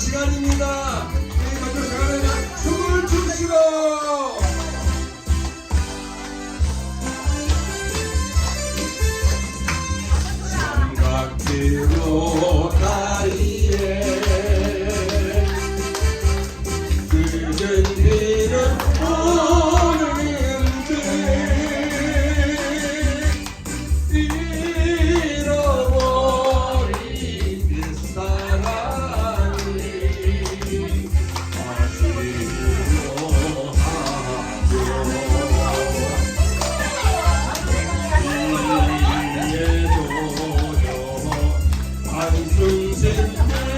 시간입니다. Deus.